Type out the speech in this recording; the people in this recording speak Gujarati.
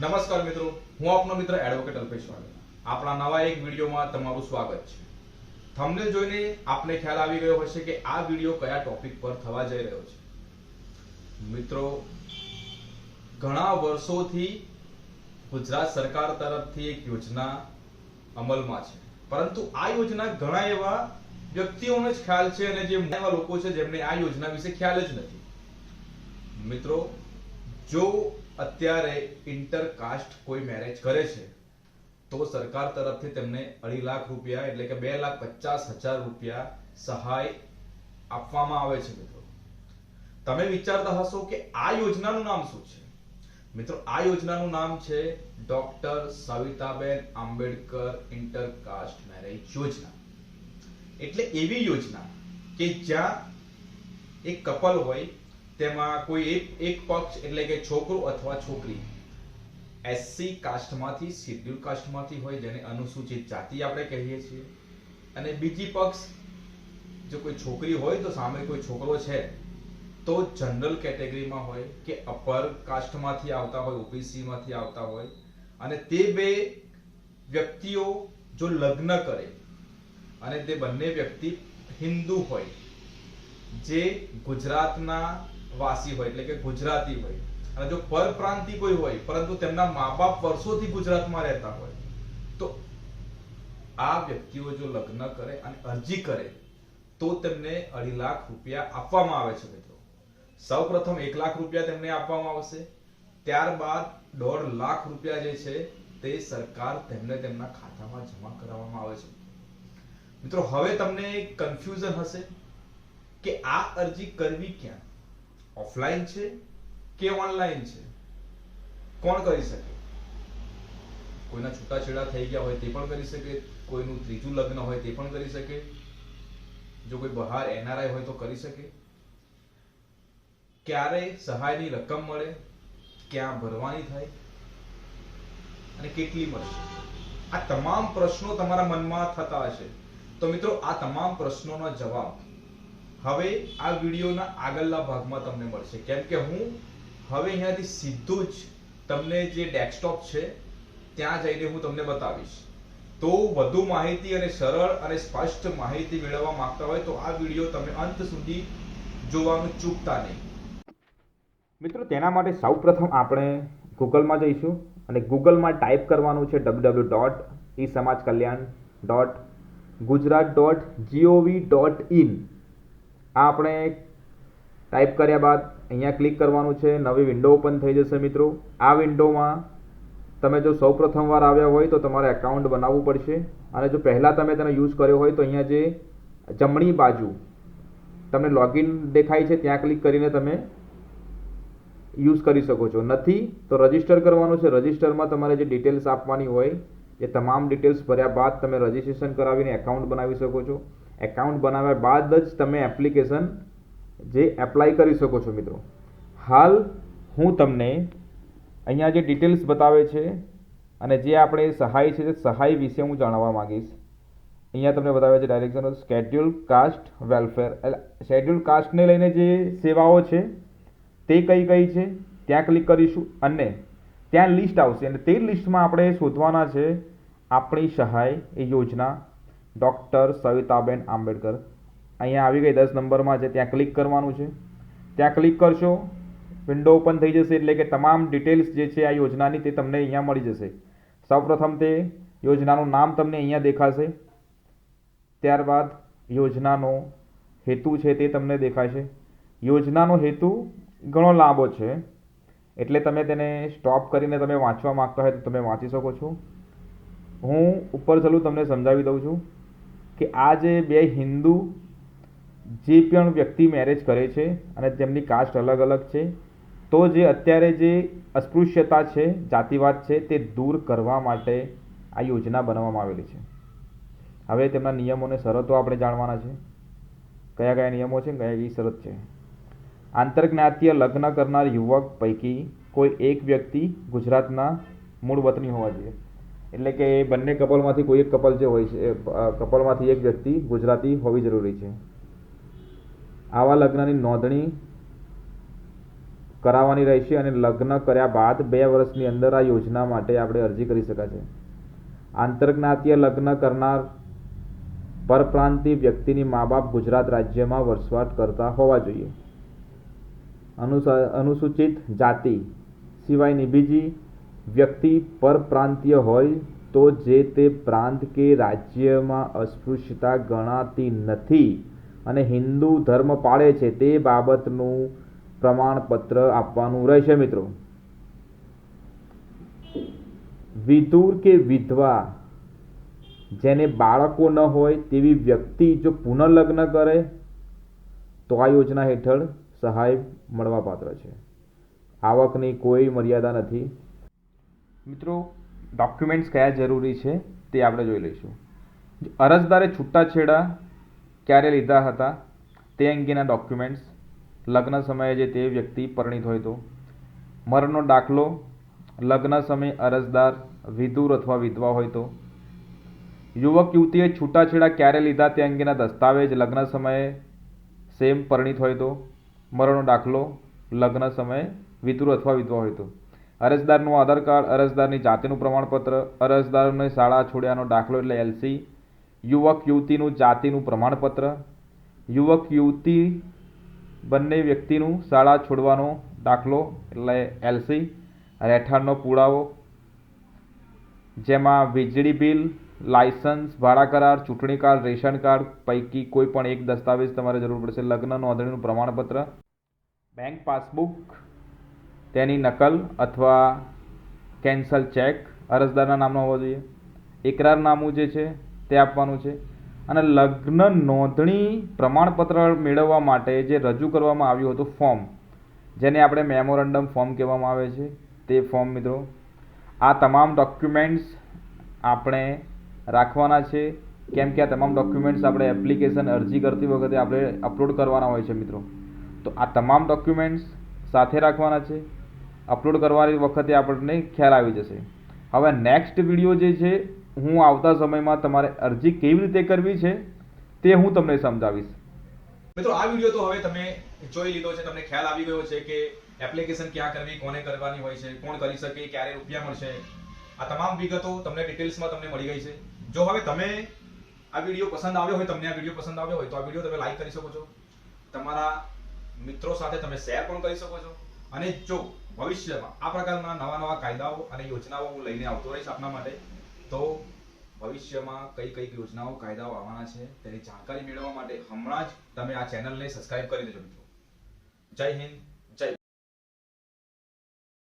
નમસ્કાર મિત્રો, હું આપનો મિત્ર એડવોકેટ અલ્પેશ વાઘેલા. આપણા નવા એક વિડીયોમાં તમારું સ્વાગત છે. થંબનેલ જોઈને આપને ખ્યાલ આવી ગયો હશે કે આ વીડિયો કયા ટોપિક પર થવા જઈ રહ્યો છે. મિત્રો, ઘણા વર્ષોથી ગુજરાત સરકાર તરફથી એક યોજના અમલમાં છે. પરંતુ આ યોજના ઘણા એવા વ્યક્તિઓને જ ખ્યાલ છે અને જે એવા લોકો છે જેમને આ યોજના વિશે ખ્યાલ જ નથી. મિત્રો, જો અત્યારે ઇન્ટરકાસ્ટ કોઈ મેરેજ કરે છે, તો સરકાર તરફથી તેમને અઢી લાખ રૂપિયા એટલે કે બે લાખ પચાસ હજાર રૂપિયા સહાય આપવામાં આવે છે મિત્રો. તમે વિચારતા હશો કે આ યોજનાનું નામ શું છે? મિત્રો, આ યોજનાનું નામ છે doctor Savitaben Ambedkar intercaste marriage યોજના. એટલે એવી યોજના કે જ્યાં એક કપલ હોય તેમાં કોઈ એક એક પક્ષ એટલે કે છોકરો અથવા છોકરી એસસી કાસ્ટમાંથી શિડ્યુલ કાસ્ટમાંથી હોય જેને અનુસૂચિત જાતિ આપણે કહીએ છીએ. અને બીજી પક્ષ, જો કોઈ છોકરી હોય તો સામે કોઈ છોકરો છે, તો જનરલ કેટેગરીમાં હોય કે અપર કાસ્ટમાંથી આવતા હોય ઓબીસીમાંથી આવતા હોય. અને તે બે વ્યક્તિઓ જો લગ્ન કરે અને તે બંને વ્યક્તિ હિન્દુ હોય, જે ગુજરાતના વાસી હોય, એટલે કે ગુજરાતી હોય. અને જો પરપ્રાંતિ કોઈ હોય, પરંતુ તેમના મા બાપ વર્ષોથી ગુજરાતમાં રહેતા હોય, તો આ વ્યક્તિઓ જો લગ્ન કરે અને અરજી કરે, તો તેમને અઢી લાખ રૂપિયા આપવામાં આવે છે, મિત્રો. સૌપ્રથમ એક લાખ રૂપિયા તેમને આપવામાં આવશે. ત્યારબાદ દોઢ લાખ રૂપિયા જે છે, તે સરકાર તેમને તેમના ખાતામાં જમા કરાવવામાં આવે છે. મિત્રો, હવે તમને કન્ફ્યુઝન હશે કે આ અરજી કરવી ક્યાં? ઓફલાઈન છે કે ઓનલાઈન છે? કોણ કરી શકે? કોઈના છૂટાછેડા થઈ ગયા હોય તે પણ કરી શકે, કોઈનું ત્રીજું લગ્ન હોય તે પણ કરી શકે. જો કોઈ બહાર એનઆરઆઈ હોય તો કરી શકે. ક્યારે સહાયની રકમ મળે, ક્યાં ભરવાની થાય અને કેટલી મળશે? આ તમામ પ્રશ્નો તમારા મનમાં થતા હશે. તો મિત્રો, આ તમામ પ્રશ્નોનો જવાબ હવે આ વિડીયોના આગળના ભાગમાં તમને મળશે. કેમ કે હું હવે અહીંયાથી સીધું જ તમને જે ડેસ્કટોપ છે, ત્યાં જઈને હું તમને બતાવીશ. તો વધુ માહિતી અને સરળ અને સ્પષ્ટ માહિતી મેળવવા માંગતા હોય તો આ વીડિયો તમે અંત સુધી જોવાનું ચૂકતા નહીં. મિત્રો, તેના માટે સૌપ્રથમ આપણે ગૂગલમાં જઈશું અને ગૂગલમાં ટાઈપ કરવાનું છે W dot e Samaj Kalyan dot Gujarat dot G O V dot in આ આપણે ટાઈપ કર્યા બાદ અહીંયા ક્લિક કરવાનું છે. નવી વિન્ડો ઓપન થઈ જશે મિત્રો. આ વિન્ડોમાં તમે જો સૌ વાર આવ્યા હોય તો તમારે એકાઉન્ટ બનાવવું પડશે. અને જો પહેલાં તમે તેનો યુઝ કર્યો હોય તો અહીંયા જે જમણી બાજુ તમને લોગિન દેખાય છે, ત્યાં ક્લિક કરીને તમે યુઝ કરી શકો છો. નથી તો રજિસ્ટર કરવાનું છે. રજિસ્ટરમાં તમારે જે ડિટેલ્સ આપવાની હોય, એ તમામ ડિટેલ્સ ભર્યા બાદ તમે રજિસ્ટ્રેશન કરાવીને એકાઉન્ટ બનાવી શકો છો. એકાઉન્ટ બનાવ્યા બાદ જ તમે એપ્લિકેશન જે એપ્લાય કરી શકો છો મિત્રો. હાલ હું તમને અહીંયા જે ડિટેલ્સ બતાવે છે અને જે આપણે સહાય છે તે સહાય વિશે હું જાણવા માંગીશ. અહીંયા તમને બતાવે છે ડાયરેક્શન સ્કેડ્યુલ કાસ્ટ વેલફેર એટલે શેડ્યુલ કાસ્ટને લઈને જે સેવાઓ છે તે કઈ કઈ છે ત્યાં ક્લિક કરીશું અને ત્યાં લિસ્ટ આવશે અને તે લિસ્ટમાં આપણે શોધવાના છે આપણી સહાય એ યોજના ડૉક્ટર સવિતાબેન આંબેડકર. અહીંયા આવી ગઈ દસ નંબરમાં છે, ત્યાં ક્લિક કરવાનું છે. ત્યાં ક્લિક કરશો, વિન્ડો ઓપન થઈ જશે એટલે કે તમામ ડિટેલ્સ જે છે આ યોજનાની તે તમને અહીંયા મળી જશે. સૌપ્રથમ તે યોજનાનું નામ તમને અહીંયા દેખાશે. ત્યારબાદ યોજનાનો હેતુ છે તે તમને દેખાશે. યોજનાનો હેતુ ઘણો લાંબો છે, એટલે તમે તેને સ્ટોપ કરીને તમે વાંચવા માગતા હોય તો તમે વાંચી શકો છો. હું ઉપર છેલ્લું તમને સમજાવી દઉં છું. કે આ જે બે હિન્દુ જે પણ વ્યક્તિ મેરેજ કરે છે અને તેમની કાસ્ટ અલગ અલગ છે, તો જે અત્યારે જે અસ્પૃશ્યતા છે, જાતિવાદ છે, તે દૂર કરવા માટે આ યોજના બનાવવામાં આવેલી છે. હવે તેમના નિયમોને શરતો આપણે જાણવાના છે. કયા કયા નિયમો છે કયા કઈ શરત છે? આંતરજ્ઞાતીય લગ્ન કરનાર યુવક પૈકી કોઈ એક વ્યક્તિ ગુજરાતના મૂળ વતની હોવા જોઈએ. એટલે કે એ બંને કપલમાંથી કોઈ એક કપલ જે હોય છે કપલમાંથી એક વ્યક્તિ ગુજરાતી હોવી જરૂરી છે. આવા લગ્નની નોંધણી કરાવવાની રહેશે અને લગ્ન કર્યા બાદ બે વર્ષની અંદર આ યોજના માટે આપણે અરજી કરી શકાશે. આંતરજ્ઞાતીય લગ્ન કરનાર પરપ્રાંતિ વ્યક્તિની મા બાપ ગુજરાત રાજ્યમાં વસવાટ કરતા હોવા જોઈએ. અનુસ- અનુસૂચિત જાતિ સિવાયની બીજી વ્યક્તિ પરપ્રાંતીય હોય તો જે તે પ્રાંત કે રાજ્યમાં અસ્પૃશ્યતા ગણાતી નથી અને હિન્દુ ધર્મ પાળે છે, તે બાબતનું પ્રમાણપત્ર આપવાનું રહેશે મિત્રો. વિધુર કે વિધવા જેને બાળકો ન હોય તેવી વ્યક્તિ જો પુનઃલગ્ન કરે, તો આ યોજના હેઠળ સહાય મળવાપાત્ર છે. આવકની કોઈ મર્યાદા નથી. મિત્રો ડોક્યુમેન્ટ્સ કયા જરૂરી છે તે આપણે જોઈ લઈશું. અરજદારે છૂટાછેડા ક્યારે લીધા હતા તે અંગેના ડોક્યુમેન્ટ્સ લગ્ન સમયે જે તે વ્યક્તિ પરણિત હોય તો. મરણનો દાખલો, લગ્ન સમયે અરજદાર વિધુર અથવા વિધવા હોય તો. યુવક યુવતીએ છૂટાછેડા ક્યારે લીધા તે અંગેના દસ્તાવેજ, લગ્ન સમયે સેમ પરણિત હોય તો. મરણનો દાખલો, લગ્ન સમયે વિધુર અથવા વિધવા હોય તો. અરજદારનું આધાર કાર્ડ, અરજદારની જાતિનું પ્રમાણપત્ર, અરજદારને શાળા છોડ્યાનો દાખલો એટલે એલસી યુવક યુવતીનું જાતિનું પ્રમાણપત્ર, યુવક યુવતી બંને વ્યક્તિનું શાળા છોડવાનો દાખલો એટલે એલસી રહેઠાણનો પુરાવો, જેમાં વીજળી બિલ, લાયસન્સ, ભાડા કરાર, ચૂંટણી કાર્ડ, રેશન કાર્ડ પૈકી કોઈ પણ એક દસ્તાવેજ તમારે જરૂર પડશે. લગ્ન, નોંધણીનું પ્રમાણપત્ર, બેંક પાસબુક તેની નકલ અથવા કેન્સલ ચેક અરજદારના નામનો હોવો જોઈએ. એકરારનામું જે છે તે આપવાનું છે. અને લગ્ન નોંધણી પ્રમાણપત્ર મેળવવા માટે જે રજૂ કરવામાં આવ્યું હતું ફોર્મ જેને આપણે મેમોરન્ડમ ફોર્મ કહેવામાં આવે છે તે ફોર્મ મિત્રો. આ તમામ ડોક્યુમેન્ટ્સ આપણે રાખવાના છે. કેમ કે આ તમામ ડોક્યુમેન્ટ્સ આપણે એપ્લિકેશન અરજી કરતી વખતે આપણે અપલોડ કરવાના હોય છે મિત્રો. તો આ તમામ ડોક્યુમેન્ટ્સ સાથે રાખવાના છે. અપલોડ કરવાની વખતે આપણને ખ્યાલ આવી જશે. હવે નેક્સ્ટ વીડિયો જે છે, હું આવતા સમયમાં તમારે અરજી કેવી રીતે કરવી છે, તે હું તમને સમજાવીશ. મિત્રો, આ વીડિયો તો હવે તમે જોઈ લીધો છે, તમને ખ્યાલ આવી ગયો છે કે એપ્લિકેશન ક્યાં કરવી, કોને કરવાની હોય છે, કોણ કરી શકે, ક્યારે રૂપિયા મળશે. આ તમામ વિગતો તમને ડિટેલ્સમાં તમને મળી ગઈ છે. જો હવે તમે આ વીડિયો પસંદ આવ્યો હોય, તમને આ વીડિયો પસંદ આવ્યો હોય, તો આ વીડિયો તમે લાઈક કરી શકો છો. તમારા મિત્રો સાથે તમે શેર પણ કરી શકો છો. અને જો ભવિષ્યમાં આ પ્રકારના નવા નવા કાયદાઓ અને યોજનાઓ હું લઈને આવતો રહીશ આપના માટે. તો ભવિષ્યમાં કઈ કઈ યોજનાઓ, કાયદાઓ આવવાના છે તેની જાણકારી મેળવવા માટે હમણાં જ તમે આ ચેનલને સબસ્ક્રાઇબ કરી દેજો મિત્રો. જય હિન્દ.